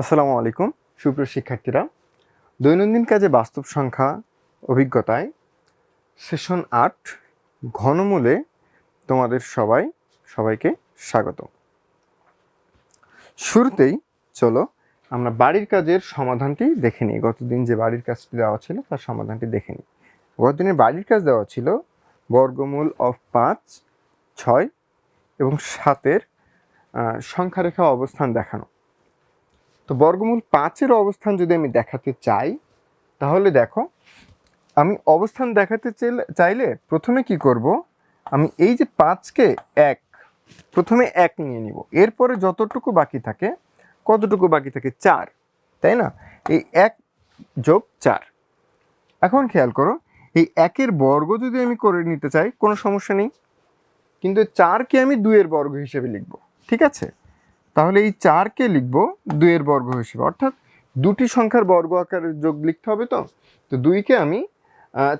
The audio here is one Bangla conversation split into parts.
আসসালামু আলাইকুম, সুপ্রিয় শিক্ষার্থীরা। দৈনন্দিন কাজে বাস্তব সংখ্যা, অভিজ্ঞতায় সেশন আট, ঘনমূলে তোমাদের সবাই, সবাইকে স্বাগত। শুরুতেই চলো আমরা বাড়ির কাজের সমাধানটি দেখে নিই। গতদিন যে বাড়ির কাজটি দেওয়া ছিল, তার সমাধানটি দেখে নিই। গতদিনের বাড়ির কাজ দেওয়া ছিল বর্গমূল অফ পাঁচ, ছয় এবং সাতের সংখ্যারেখা অবস্থান দেখানো। তো বর্গমূল পাঁচের অবস্থান যদি আমি দেখাতে চাই, তাহলে দেখো, আমি অবস্থান দেখাতে চাইলে- প্রথমে কি করব? আমি এই যে পাঁচকে এক, প্রথমে এক নিয়ে নিব। এরপরে যতটুকু বাকি থাকে, কতটুকু বাকি থাকে? চার, তাই না? এই এক যোগ চার। এখন খেয়াল করো, এই একের বর্গ যদি আমি করে নিতে চাই, কোনো সমস্যা নেই। কিন্তু চারকে আমি দুইয়ের বর্গ হিসেবে লিখব, ঠিক আছে? তাহলে এই চারকে লিখব? দুইয়ের বর্গ হিসেবে অর্থাৎ দুটি সংখ্যার বর্গ আকারে যোগ লিখতে হবে তো? তো দুইকে আমি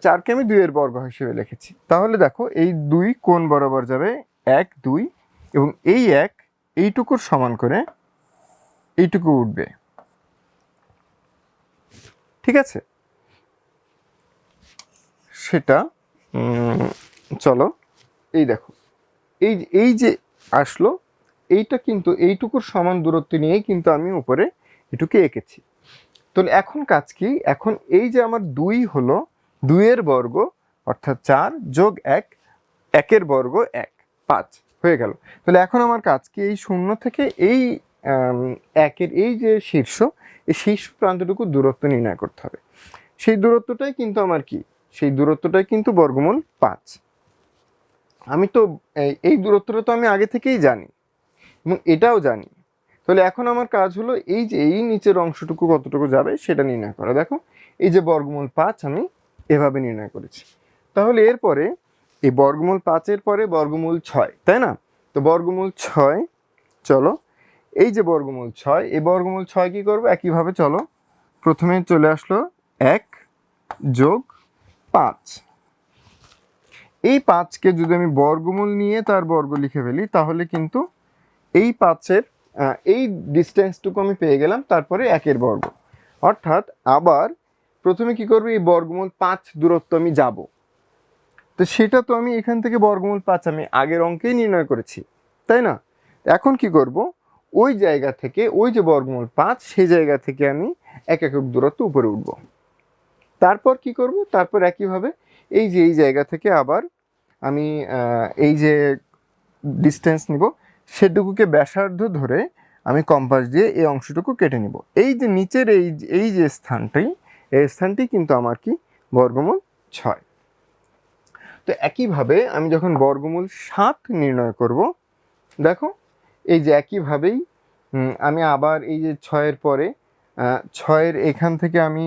চারকে আমি দুইয়ের বর্গ হিসেবে লিখেছি। তাহলে দেখো, এই দুই কোন বরাবর যাবে? এক, দুই, এবং এই এক এইটুকুর সমান করে এইটুকু উঠবে। ঠিক আছে? সেটা চলো, এই দেখো, এই এই যে আসলো এইটা কিন্তু এইটুকুর সমান দূরত্ব নিয়েই কিন্তু আমি উপরে এটুকে এঁকেছি। তাহলে এখন কাজ কি? এখন এই যে আমার দুই হলো দুইয়ের বর্গ অর্থাৎ চার যোগ এক, একের বর্গ এক, পাঁচ হয়ে গেল। তাহলে এখন আমার কাজ কি? এই শূন্য থেকে এই একের এই যে শীর্ষ, এই শীর্ষ প্রান্তটুকু দূরত্ব নির্ণয় করতে হবে। সেই দূরত্বটাই কিন্তু আমার কি? সেই দূরত্বটাই কিন্তু বর্গমূল পাঁচ। আমি তো এই দূরত্বটা তো আমি আগে থেকেই জানি। এবং এটাও জানি। তাহলে এখন আমার কাজ হলো এই যে এই নিচের অংশটুকু কতটুকু যাবে সেটা নির্ণয় করা। দেখো, এই যে বর্গমূল পাঁচ আমি এভাবে নির্ণয় করেছি। তাহলে এরপরে এই বর্গমূল পাঁচের পরে বর্গমূল ছয়, তাই না? তো বর্গমূল ছয়, চলো, এই যে বর্গমূল ছয়, এই বর্গমূল ছয় কি করব? একইভাবে চলো, প্রথমে চলে আসলো এক যোগ পাঁচ। এই পাঁচকে যদি আমি বর্গমূল নিয়ে তার বর্গ লিখে ফেলি, তাহলে কিন্তু এই পাঁচের এই ডিস্টেন্সটুকু আমি পেয়ে গেলাম, তারপরে একের বর্গ। অর্থাৎ আবার প্রথমে কি করব, এই বর্গমূল পাঁচ দূরত্ব আমি যাব। তো সেটা তো আমি এখান থেকে বর্গমূল পাঁচ আমি আগের অঙ্কেই নির্ণয় করেছি, তাই না? এখন কি করব, ওই জায়গা থেকে, ওই যে বর্গমূল পাঁচ, সেই জায়গা থেকে আমি এক একক দূরত্ব উপরে উঠব। তারপর কি করব, তারপর একইভাবে এই যে এই জায়গা থেকে আবার আমি এই যে ডিস্টেন্স নিব সেটুকুকে ব্যাসার্ধ ধরে আমি কম্পাস দিয়ে এই অংশটুকু কেটে নিব। এই যে নিচের এই এই যে স্থানটি, এই স্থানটি কিন্তু আমার কি? বর্গমূল ছয়। তো একইভাবে আমি যখন বর্গমূল সাত নির্ণয় করব, দেখো, এই যে একইভাবেই আমি আবার এই যে ছয়ের পরে ছয়ের এখান থেকে আমি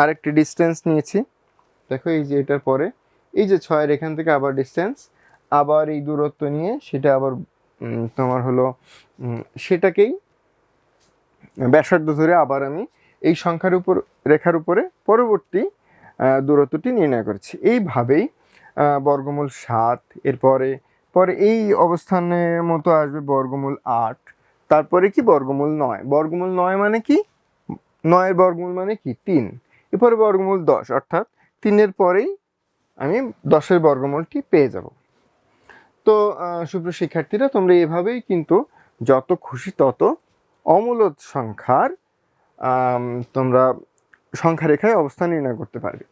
আরেকটি ডিস্টেন্স নিয়েছি। দেখো, এই যে এটার পরে, এই যে ছয়ের এখান থেকে আবার ডিস্টেন্স আবার এই দূরত্ব নিয়ে সেটা আবার তোমার হলো সেটাকেই ব্যাসার্ধ ধরে আবার আমি এই সংখ্যার উপর, রেখার উপরে পরবর্তী দূরত্বটি নির্ণয় করেছি। এইভাবেই বর্গমূল সাত, এরপরে, পরে এই অবস্থানের মতো আসবে বর্গমূল আট, তারপরে কি বর্গমূল নয়? বর্গমূল নয় মানে কি? নয়ের বর্গমূল মানে কি? তিন। এরপরে বর্গমূল দশ, অর্থাৎ তিনের পরেই আমি দশের বর্গমূলটি পেয়ে যাব। তো সুপ্রিয় শিক্ষার্থীরা, তোমরা এভাবেই কিন্তু যত খুশি তত অমূলত সংখ্যার তোমরা সংখ্যা রেখায় অবস্থান নির্ণয় করতে পারবে।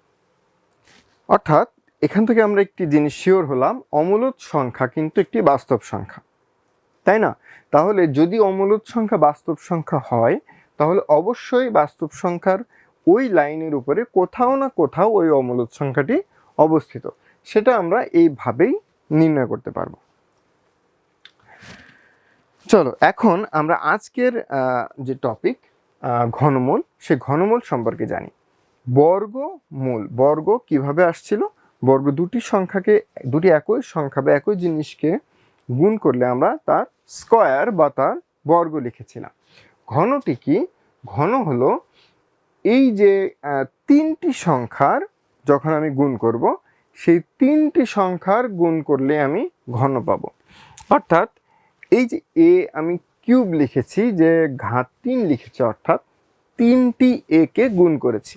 অর্থাৎ, এখান থেকে আমরা একটি জিনিস শিওর হলাম অমূলত সংখ্যা কিন্তু একটি বাস্তব সংখ্যা। তাই না? তাহলে যদি অমূলত সংখ্যা বাস্তব সংখ্যা হয়, তাহলে অবশ্যই বাস্তব সংখ্যার ওই লাইনের উপরে কোথাও না কোথাও ওই অমূলত সংখ্যাটি অবস্থিত। সেটা আমরা এইভাবেই নির্ণয় করতে পারব। চলো, এখন আমরা আজকের যে টপিক ঘনমূল সে ঘনমূল সম্পর্কে জানি। বর্গমূল বর্গ কীভাবে আসছিল? বর্গ দুটি সংখ্যাকে, দুটি একই সংখ্যা বা একই জিনিসকে গুণ করলে আমরা তার স্কয়ার বা তার বর্গ লিখেছিলাম। ঘনটি কি? ঘন হলো এই যে তিনটি সংখ্যার যখন আমি গুণ করব সেই তিনটি সংখ্যার গুণ করলে আমি ঘন পাবো। অর্থাৎ এই যে এ আমি কিউব লিখেছি, যে ঘাত তিন লিখেছি, অর্থাৎ তিনটি এ কে গুণ করেছি।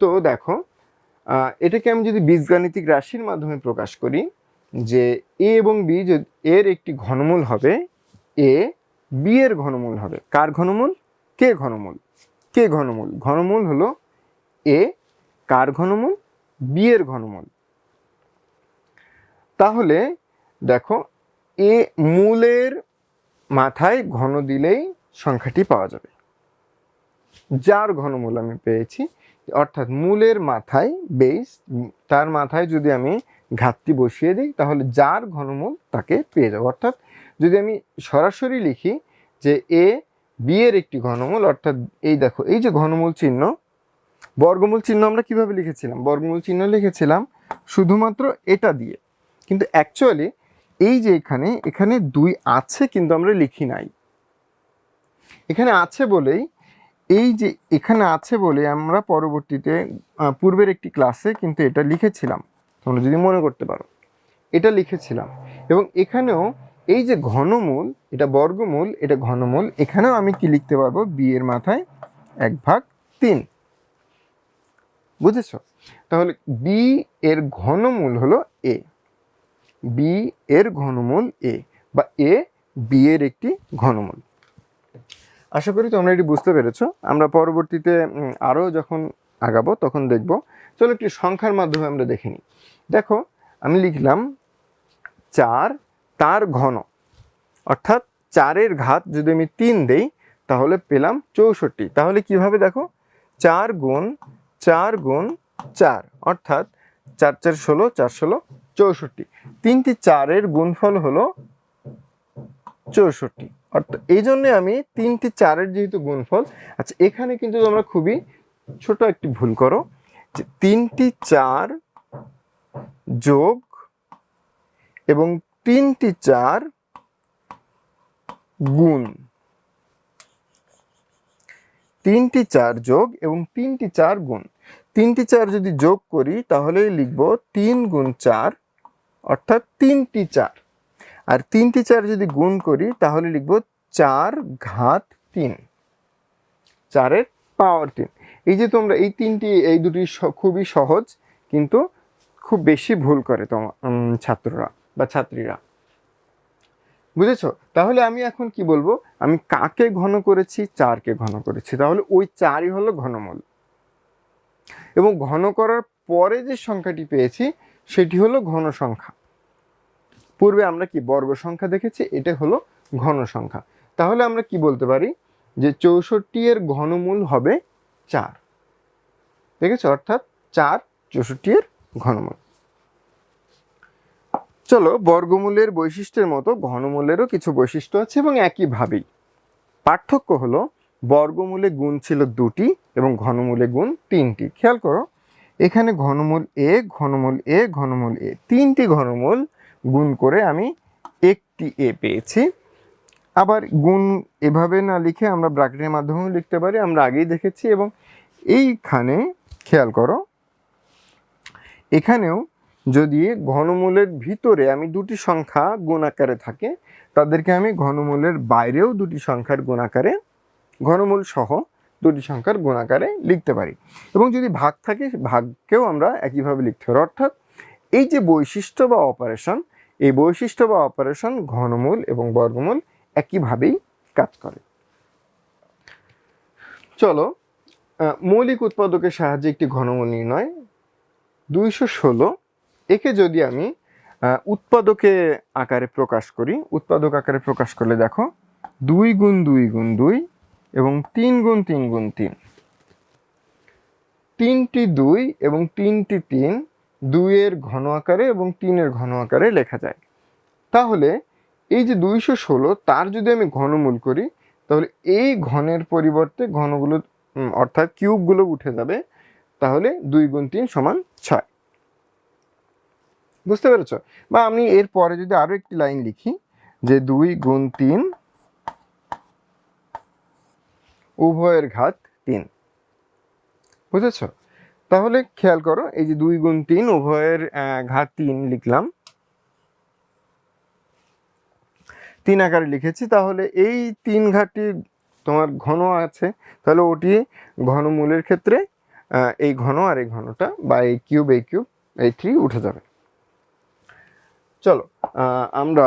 তো দেখো এটাকে আমি যদি বীজগাণিতিক রাশির মাধ্যমে প্রকাশ করি, যে এ এবং বি যদি এর একটি ঘনমূল হবে এ বি এর ঘনমূল হবে। কার ঘনমূল? কে ঘনমূল। কে ঘনমূল। ঘনমূল হলো এ কার ঘনমূল? বি এর ঘনমূল। তাহলে দেখো, এ মূলের মাথায় ঘন দিলেই সংখ্যাটি পাওয়া যাবে। যার ঘনমূল আমি পেয়েছি, অর্থাৎ মূলের মাথায় বেস তার মাথায় যদি আমি ঘাতটি বসিয়ে দিই, তাহলে যার ঘনমূল তাকে পেয়ে যাব। অর্থাৎ যদি আমি সরাসরি লিখি যে এ বি এর একটি ঘনমূল, অর্থাৎ এই দেখো, এই যে ঘনমূল চিহ্ন বর্গমূল চিহ্ন আমরা কীভাবে লিখেছিলাম? বর্গমূল চিহ্ন লিখেছিলাম শুধুমাত্র এটা দিয়ে। কিন্তু অ্যাকচুয়ালি এই যে এখানে এখানে দুই আছে কিন্তু আমরা লিখি নাই। এখানে আছে বলেই, এই যে এখানে আছে বলে আমরা পরবর্তীতে পূর্বের একটি ক্লাসে কিন্তু এটা লিখেছিলাম। তোমরা যদি মনে করতে পারো, এটা লিখেছিলাম। এবং এখানেও এই যে ঘনমূল, এটা বর্গমূল, এটা ঘনমূল, এখানেও আমি কি লিখতে পারব? বি এর মাথায় এক ভাগ তিন। বুঝেছ? তাহলে বি এর ঘনমূল হলো এ বি এর ঘনমূল এ বা এ বি এর একটি ঘনমূল। আশা করি তোমরা এটি বুঝতে পেরেছ। আমরা পরবর্তীতে আরও যখন আগাবো, তখন দেখব। চলো একটি সংখ্যার মাধ্যমে আমরা দেখে নিই। দেখো, আমি লিখলাম চার তার ঘন। অর্থাৎ চারের ঘাত যদি আমি তিন দেই, তাহলে পেলাম চৌষট্টি। তাহলে কীভাবে দেখো? চার গুণ চার গুণ চার, অর্থাৎ চার চার ষোলো চার ষোলো, চৌষট্টি। তিনটি চারের গুণফল হলো চৌষট্টি। অর্থাৎ এই জন্যে আমি তিনটি চারের যেহেতু গুণফল আচ্ছা এখানে কিন্তু তোমরা খুবই ছোট একটি ভুল করো, যে তিনটি চার যোগ এবং তিনটি চার গুণ। তিনটি চার যোগ এবং তিনটি চার গুণ। তিনটি চার যদি যোগ করি তাহলে লিখব তিন গুণ চার, অর্থাৎ তিনটি চার। আর তিনটি চার যদি গুণ করি, তাহলে লিখব চার ঘাত তিন, চারের পাওয়ার তিন। এই যে তোমরা এই তিনটি, এই দুটি খুবই সহজ, কিন্তু খুব বেশি ভুল করে তোমার ছাত্ররা বা ছাত্রীরা। বুঝেছ? তাহলে আমি এখন কি বলব? আমি কাকে ঘন করেছি? চারকে ঘন করেছি। তাহলে ওই চারই হলো ঘনমূল। এবং ঘন করার পরে যে সংখ্যাটি পেয়েছি, সেটি হলো ঘন সংখ্যা। পূর্বে আমরা কি বর্গ সংখ্যা দেখেছি? এটা হলো ঘন সংখ্যা। তাহলে আমরা কি বলতে পারি? যে চৌষট্টি এর ঘনমূল হবে চার। দেখেছ? অর্থাৎ চার চৌষট্টি এর ঘনমূল। চলো বর্গমূলের বৈশিষ্ট্যের মতো ঘনমূলেরও কিছু বৈশিষ্ট্য আছে এবং একইভাবেই। পার্থক্য হলো বর্গমূলে গুণ ছিল দুটি এবং ঘনমূলে গুণ তিনটি। খেয়াল করো, এখানে ঘনমূল এ ঘনমূল এ ঘনমূল এ। তিনটি ঘনমূল গুণ করে আমি একটি এ পেয়েছি। আবার গুণ এভাবে না লিখে আমরা ব্র্যাকেটের মাধ্যমেও লিখতে পারি, আমরা আগেই দেখেছি এবং এইখানে, খেয়াল করো, এখানেও যদি ঘনমূলের ভিতরে আমি দুটি সংখ্যা গুণ আকারে থাকে, তাদেরকে আমি ঘনমূলের বাইরেও দুটি সংখ্যার গুণ আকারে, ঘনমূল সহ দুটি সংখ্যার গুণ আকারে লিখতে পারি। এবং যদি ভাগ থাকে, ভাগকেও আমরা একইভাবে লিখতে পারি। অর্থাৎ এই যে বৈশিষ্ট্য বা অপারেশন এই বৈশিষ্ট্য বা অপারেশন ঘনমূল এবং বর্গমূল একইভাবেই কাজ করে। চলো মৌলিক উৎপাদকের সাহায্যে একটি ঘনমূল নির্ণয়। দুইশো ষোলো একে যদি আমি উৎপাদকে আকারে প্রকাশ করি, উৎপাদক আকারে প্রকাশ করলে দেখো, দুই গুণ দুই গুণ দুই এবং তিন গুণ তিন গুণ তিন। তিনটি দুই এবং তিনটি তিন দুইয়ের ঘন আকারে এবং তিনের ঘন আকারে লেখা যায়। তাহলে এই যে দুইশো ষোলো, তার যদি আমি ঘনমূল করি, তাহলে এই ঘনের পরিবর্তে ঘনগুলো অর্থাৎ কিউবগুলো উঠে যাবে, তাহলে দুই গুণ তিন সমান ছয়। বুঝতে পেরেছ? বা আমি এর পরে যদি আরও একটি লাইন লিখি, যে দুই গুণ তিন উভয়ের ঘাত তিন। বুঝেছ? তাহলে খেয়াল করো, এই যে দুই গুণ তিন উভয়ের ঘাত তিন লিখলাম। তিন আকারে লিখেছি, তাহলে এই তিন ঘাটি তোমার ঘন আছে। তাহলে ওটি ঘনমূলের ক্ষেত্রে এই ঘন আর এই ঘনটা বা এই কিউব এই কিউব, এই থ্রি উঠে যাবে। চলো আমরা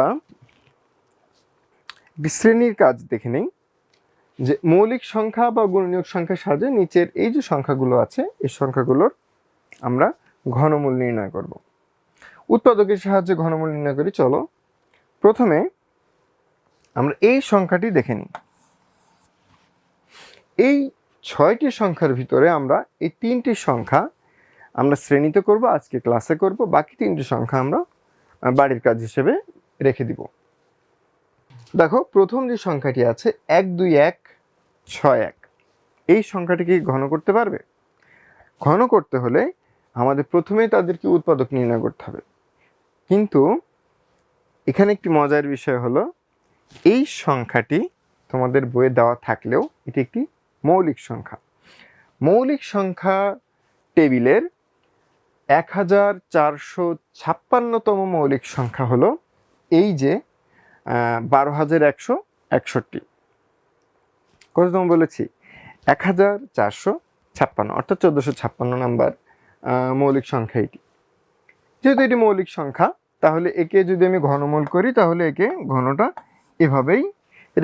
শ্রেণির কাজ দেখে নেই, যে মৌলিক সংখ্যা বা গুণনীয়ক সংখ্যার সাহায্যে নিচের এই যে সংখ্যাগুলো আছে, এই সংখ্যাগুলোর আমরা ঘনমূল নির্ণয় করব। উৎপাদকের সাহায্যে ঘনমূল নির্ণয় করি, চলো। প্রথমে আমরা এই সংখ্যাটি দেখে নিই। এই ছয়টি সংখ্যার ভিতরে আমরা এই তিনটি সংখ্যা আমরা শ্রেণীতে করব, আজকে ক্লাসে করব, বাকি তিনটি সংখ্যা আমরা বাড়ির কাজ হিসেবে রেখে দিব। দেখো, প্রথম যে সংখ্যাটি আছে, এক, দুই, এক, ছয়, এক। এই সংখ্যাটি কি ঘন করতে পারবে? ঘন করতে হলে আমাদের প্রথমেই তাদেরকে উৎপাদক নির্ণয় করতে হবে। কিন্তু এখানে একটি মজার বিষয় হলো, এই সংখ্যাটি তোমাদের বইয়ে দেওয়া থাকলেও এটি একটি মৌলিক সংখ্যা। মৌলিক সংখ্যা টেবিলের এক হাজার চারশো ছাপ্পান্নতম মৌলিক সংখ্যা হলো এই যে বারো হাজার একশো একষট্টি। কততম বলেছি? এক হাজার চারশো ছাপ্পান্ন, অর্থাৎ চোদ্দোশো ছাপ্পান্ন নাম্বার মৌলিক সংখ্যা এটি। যেহেতু এটি মৌলিক সংখ্যা, তাহলে একে যদি আমি ঘনমূল করি, তাহলে একে ঘনটা এভাবেই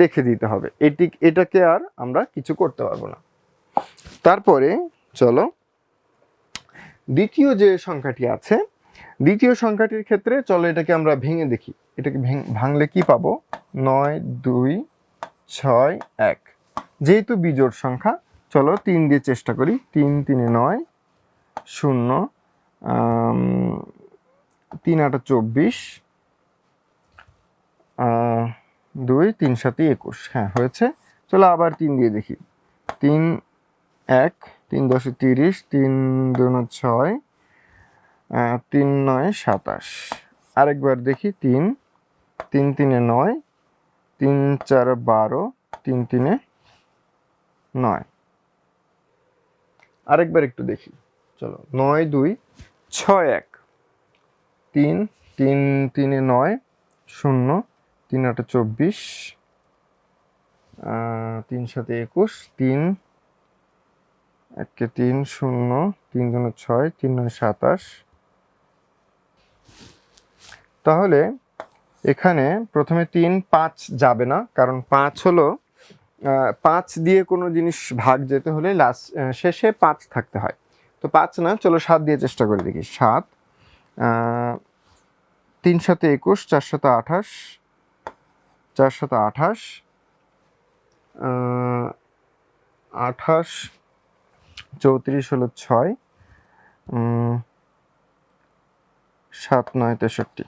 রেখে দিতে হবে। এটি, এটাকে আর আমরা কিছু করতে পারব না। তারপরে চলো দ্বিতীয় যে সংখ্যাটি আছে, দ্বিতীয় সংখ্যাটির ক্ষেত্রে চলো এটাকে আমরা ভেঙে দেখি। এটাকে ভেঙ- ভাঙলে কি পাবো? নয়, দুই, ছয়, এক। যেহেতু বিজোড় সংখ্যা, চলো তিন দিয়ে চেষ্টা করি। তিন, তিনে নয়, শূন্য তিন আটা চব্বিশ দুই, তিন সাথে একুশ। হ্যাঁ হয়েছে। চলো আবার তিন দিয়ে দেখি। তিন, এক তিন দশে তিরিশ, তিন দুন ছয় তিন নয় সাতাশ। আরেকবার দেখি, তিন তিন তিনে নয়, তিন চার বারো, তিন তিনে নয়। আরেকবার একটু দেখি, চলো, নয় দুই, ছয় এক। তিন তিন তিনে নয়, শূন্য, তিন আটা চব্বিশ তিন সাথে একুশ, তিন একে তিন শূন্য, তিন দুন ছয়, তিন নয় সাতাশ। তাহলে এখানে প্রথমে তিন পাঁচ যাবে না, কারণ পাঁচ হলো পাঁচ দিয়ে কোনো জিনিস ভাগ যেতে হলে লাস্ট শেষে পাঁচ থাকতে হয়। তো পাঁচ না, চলো সাত দিয়ে চেষ্টা করে দেখি, সাত। তিন সাথে একুশ, চার সাথে আঠাশ, চার সাথে আঠাশ আঠাশ চৌত্রিশ হলো ছয় সাত নয় তেষট্টি।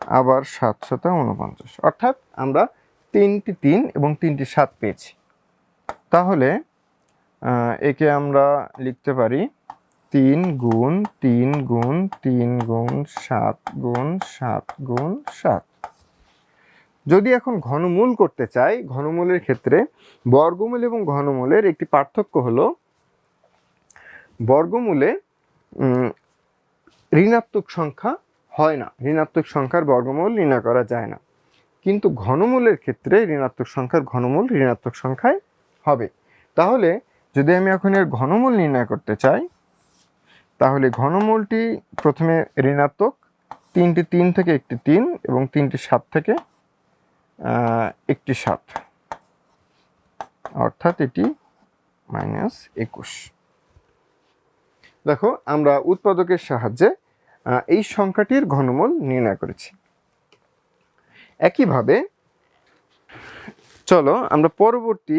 আবার সাত সাথে উনপঞ্চাশ। অর্থাৎ আমরা তিনটি তিন এবং তিনটি সাত পেয়েছি। তাহলে একে আমরা লিখতে পারি তিন গুণ তিন গুণ তিন গুণ সাত গুণ সাত গুণ সাত। যদি এখন ঘনমূল করতে চাই, ঘনমূলের ক্ষেত্রে বর্গমূল এবং ঘনমূলের একটি পার্থক্য হলো বর্গমূলে ঋণাত্মক সংখ্যা হয় না। ঋণাত্মক সংখ্যার বর্গমূল নির্ণয় করা যায় না। কিন্তু ঘনমূলের ক্ষেত্রে ঋণাত্মক সংখ্যার ঘনমূল ঋণাত্মক সংখ্যায় হবে। তাহলে যদি আমি এখন এর ঘনমূল নির্ণয় করতে চাই, তাহলে ঘনমূলটি প্রথমে ঋণাত্মক, তিনটি তিন থেকে একটি তিন এবং তিনটি সাত থেকে একটি সাত। অর্থাৎ এটি মাইনাস একুশ। দেখো, আমরা উৎপাদকের সাহায্যে এই সংখ্যাটির ঘনমূল নির্ণয় করেছি। একইভাবে, চলো আমরা পরবর্তী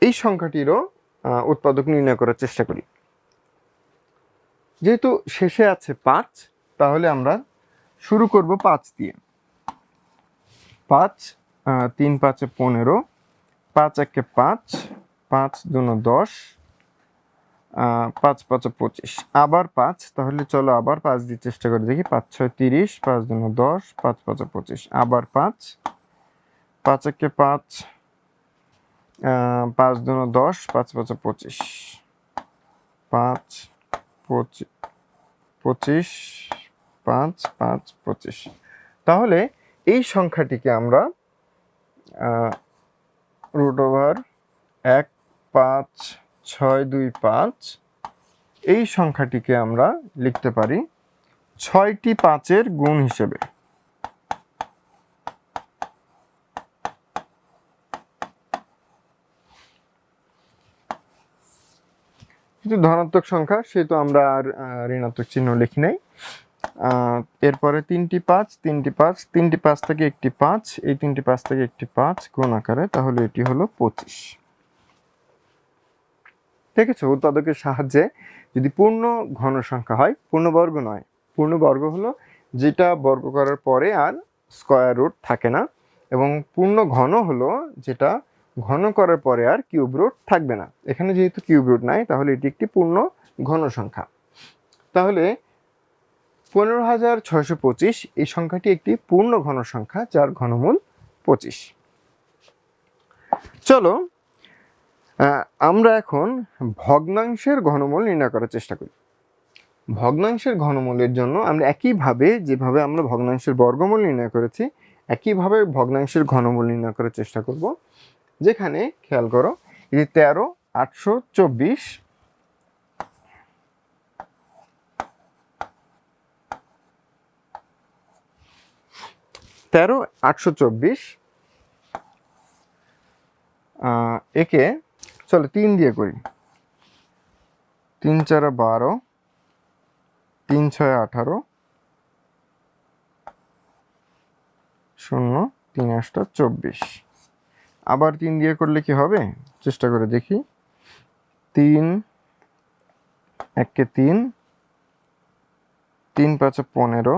এই সংখ্যাটিরও উৎপাদক নির্ণয় করার চেষ্টা করি। যেহেতু শেষে আছে পাঁচ, তাহলে আমরা শুরু করব পাঁচ দিয়ে। পাঁচ তিন পাঁচে পনেরো, পাঁচ একে পাঁচ পাঁচ দুনো দশ পাঁচ পাঁচে পঁচিশ। আবার পাঁচ, তাহলে চলো আবার পাঁচ দিয়ে চেষ্টা করে দেখি। পাঁচ, ছয়, তিরিশ, পাঁচ দুনো দশ, পাঁচ পাঁচে পঁচিশ। আবার পাঁচ পাঁচ একে পাঁচ পাঁচ দুনো দশ, পাঁচ পাঁচে পঁচিশ। পাঁচ পঁচিশ পঁচিশ, পাঁচ পাঁচ, পঁচিশ। তাহলে এই সংখ্যাটিকে আমরা রুট ওভার এক, পাঁচ, ছয়, দুই, পাঁচ, এই সংখ্যাটিকে আমরা লিখতে পারি ছয়টি পাঁচের গুণ হিসেবে। ধনাত্মক সংখ্যা, সেহেতু আমরা আর ঋণাত্মক চিহ্ন লিখি নাই। এরপরে তিনটি পাঁচ তিনটি পাঁচ তিনটি পাঁচ থেকে একটি পাঁচ, এই তিনটি পাঁচ থেকে একটি পাঁচ গুণ আকারে, তাহলে এটি হলো পঁচিশ। দেখেছ উৎপাদকের সাহায্যে যদি পূর্ণ ঘন সংখ্যা হয় পূর্ণবর্গ নয় পূর্ণবর্গ হলো যেটা বর্গ করার পরে আর স্কয়ার রুট থাকে না, এবং পূর্ণ ঘন হলো যেটা ঘন করার পরে আর কিউব রুট থাকবে না। এখানে যেহেতু কিউব রুট নাই, তাহলে এটি একটি পূর্ণ ঘন সংখ্যা। তাহলে পনেরো হাজার ছয়শো পঁচিশ, এই সংখ্যাটি একটি পূর্ণ ঘন সংখ্যা যার ঘনমূল পঁচিশ। চলো আমরা এখন ভগ্নাংশের ঘনমূল নির্ণয় করার চেষ্টা করি। ভগ্নাংশের ঘনমূলের জন্য আমরা একইভাবে, যেভাবে আমরা ভগ্নাংশের বর্গমূল নির্ণয় করেছি, একইভাবে ভগ্নাংশের ঘনমূল নির্ণয় করার চেষ্টা করব। যেখানে, খেয়াল করো এই তেরো, আটশো চব্বিশ তেরো, আটশো চব্বিশ। একে, চলো তিন দিয়ে করি। তিন চারা বারো, তিন ছয় আঠারো, শূন্য, তিন আটটা চব্বিশ। আবার তিন দিয়ে করলে কি হবে? চেষ্টা করে দেখি। তিন, একে তিন তিন পাঁচে পনেরো,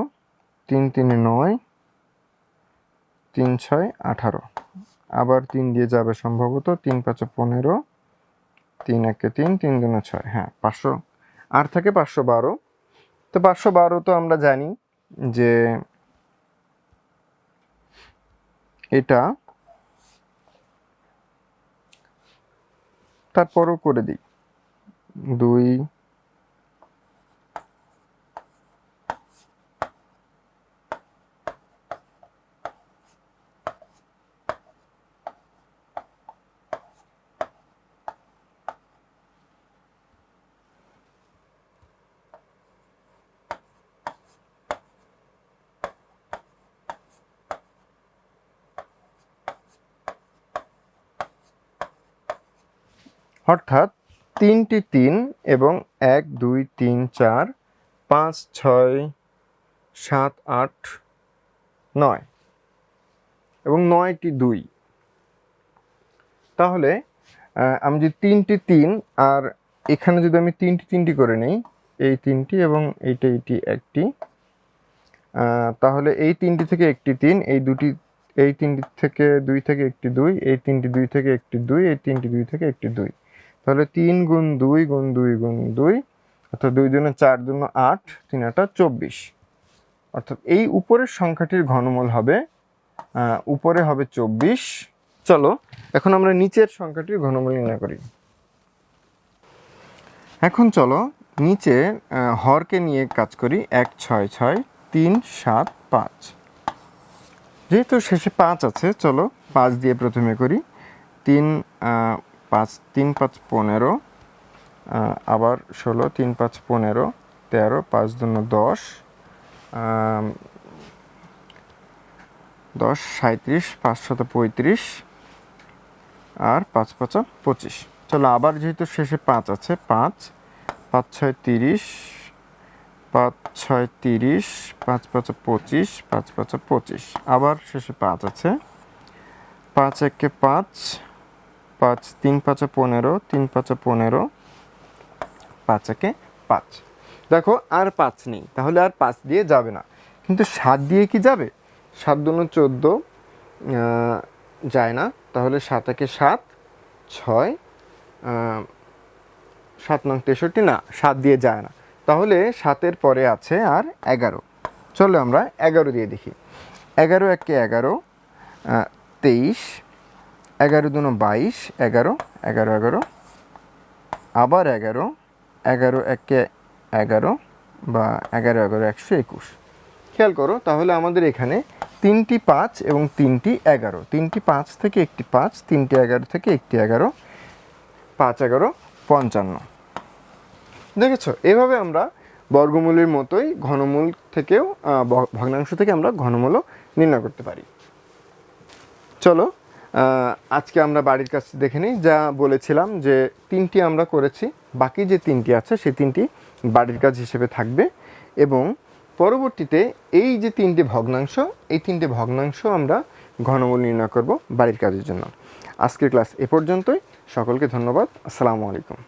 তিন তিনে নয় তিন ছয় আঠারো। আবার তিন দিয়ে যাবে সম্ভবত তিন পাঁচে পনেরো, তিন একে তিন তিন দুনে ছয়। হ্যাঁ পাঁচশো। আর থাকে পাঁচশো বারো। তো পাঁচশো বারো তো আমরা জানি যে এটা তারপরও করে দিই। দুই অর্থাৎ তিনটি তিন এবং এক, দুই, তিন, চার, পাঁচ, ছয়, সাত, আট, নয় এবং নয়টি দুই। তাহলে আমি যদি তিনটি তিন আর এখানে যদি আমি তিনটি তিনটি করে নিই, এই তিনটি এবং এইটা, এইটি একটি তাহলে এই তিনটি থেকে একটি তিন, এই দুটি, এই তিনটি থেকে দুই থেকে একটি দুই, এই তিনটি দুই থেকে একটি দুই, এই তিনটি দুই থেকে একটি দুই। তাহলে তিন গুণ দুই গুণ দুই গুণ দুই, অর্থাৎ দুই দুনে চার দুনো আট, তিন আটা চব্বিশ। অর্থাৎ এই উপরের সংখ্যাটির ঘনমূল হবে উপরে হবে চব্বিশ। চলো, এখন আমরা নিচের সংখ্যাটির ঘনমূল নির্ণয় করি। এখন চলো, নিচে হরকে নিয়ে কাজ করি, এক, ছয় ছয়, তিন, সাত, পাঁচ। যেহেতু শেষে পাঁচ আছে, চলো পাঁচ দিয়ে প্রথমে করি। তিন পাঁচ, তিন, পাঁচ, পনেরো আবার ষোলো, তিন, পাঁচ, পনেরো, তেরো, পাঁচ, দুনো, দশ দশ সাঁত্রিশ পাঁচশত পঁয়ত্রিশ, আর পাঁচ, পাঁচা, পঁচিশ। চলো আবার যেহেতু শেষে পাঁচ আছে, পাঁচ পাঁচ, ছয়, তিরিশ, পাঁচ, ছয়, তিরিশ, পাঁচ, পাঁচা, পঁচিশ, পাঁচ, পাঁচা, পঁচিশ। আবার শেষে পাঁচ আছে। পাঁচ, একে পাঁচ পাঁচ, তিন পাঁচা পনেরো, তিন পাঁচা পনেরো, পাঁচ একে পাঁচ। দেখো, আর পাঁচ নেই, তাহলে আর পাঁচ দিয়ে যাবে না। কিন্তু সাত দিয়ে কি যাবে? সাত দুনো চোদ্দ যায় না, তাহলে সাত একে সাত, ছয় সাত নং তেষট্টি, না, সাত দিয়ে যায় না। তাহলে সাতের পরে আছে আর এগারো। চলো আমরা এগারো দিয়ে দেখি। এগারো একে এগারো তেইশ এগারো দুনো বাইশ, এগারো এগারো এগারো। আবার এগারো এগারো একে এগারো বা এগারো এগারো একশো একুশ। খেয়াল করো, তাহলে আমাদের এখানে তিনটি পাঁচ এবং তিনটি এগারো। তিনটি পাঁচ থেকে একটি পাঁচ, তিনটি এগারো থেকে একটি এগারো, পাঁচ এগারো পঞ্চান্ন। দেখেছ? এভাবে আমরা বর্গমূলের মতোই ঘনমূল থেকেও ভগ্নাংশ থেকে আমরা ঘনমূলও নির্ণয় করতে পারি। চলো আজকে আমরা বাড়ির কাজ দেখে নিই। যা বলেছিলাম যে তিনটি আমরা করেছি, বাকি যে তিনটি আছে সেই তিনটি বাড়ির কাজ হিসেবে থাকবে এবং পরবর্তীতে এই যে তিনটি ভগ্নাংশ, এই তিনটি ভগ্নাংশ আমরা ঘনমূল নির্ণয় করব বাড়ির কাজের জন্য। আজকের ক্লাস এ পর্যন্তই। সকলকে ধন্যবাদ। আসসালামু আলাইকুম।